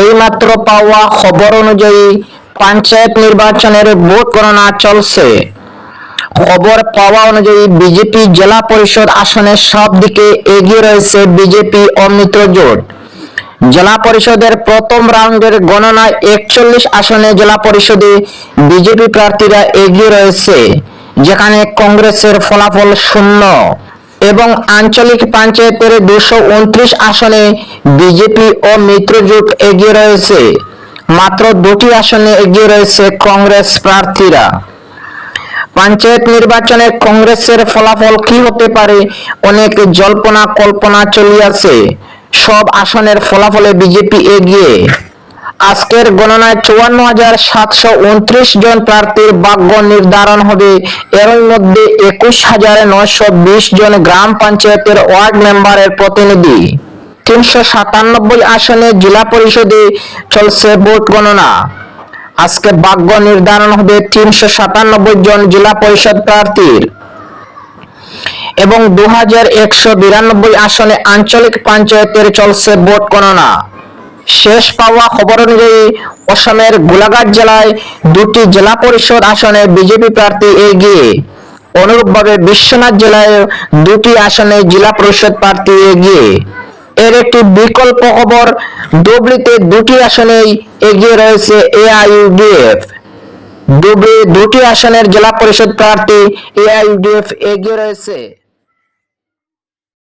এইমাত্র পাওয়া খবর অনুযায়ী পঞ্চায়েত নির্বাচনের ভোট গণনা চলছে। খবর পাওয়া অনুযায়ী বিজেপি জেলা পরিষদ আসনে সব দিকে এগিয়ে রয়েছে বিজেপি ও মিত্র জোট। জেলা পরিষদের প্রথম রাউন্ডের গণনায় একচল্লিশ আসনে জেলা পরিষদে বিজেপি প্রার্থীরা এগিয়ে রয়েছে, যেখানে কংগ্রেসের ফলাফল শূন্য। এবং আঞ্চলিক পঞ্চায়েতের দুশো উনত্রিশ আসনে বিজেপি ও মিত্রজোট এগিয়ে রয়েছে। মাত্র দুটি আসনে এগিয়ে রয়েছে কংগ্রেস প্রার্থীরা। পঞ্চায়েত নির্বাচনে কংগ্রেসের ফলাফল কি হতে পারে, অনেক জল্পনা কল্পনা চলিয়াছে। সব আসনের ফলাফলে বিজেপি এগিয়ে। আজকের গণনায় চুয়ান্ন হাজার সাতশো উনত্রিশ জন প্রার্থীর ভাগ্য নির্ধারণ হবে। এর মধ্যে একুশ হাজার নয়শো বিশ জন গ্রাম পঞ্চায়েতের ওয়ার্ড মেম্বারের প্রতিনিধি। তিনশো সাতানব্বই আসনে জেলা পরিষদে চলছে ভোট গণনা। আজকে ভাগ্য নির্ধারণ হবে তিনশো সাতানব্বই জন জেলা পরিষদ প্রার্থীর। এবং দু হাজার একশো বিরানব্বই আসনে আঞ্চলিক পঞ্চায়েতের চলছে ভোট গণনা। শেষ পাওয়া খবর অনুযায়ী অসমের গোলাঘাট জেলায় দুটি জেলা পরিষদ আসনে বিজেপি প্রার্থী এগিয়ে, অনুরূপভাবে বিশ্বনাথ জেলায় দুটি আসনে জেলা পরিষদ প্রার্থী এগিয়ে। এর একটি বিকল্প খবর ডুবলিতে দুটি আসনেই এগিয়ে রয়েছে এআইইউডিএফ। ধুবড়ি দুটি আসনের জেলা পরিষদ প্রার্থী এআইইউডিএফ এগিয়ে রয়েছে।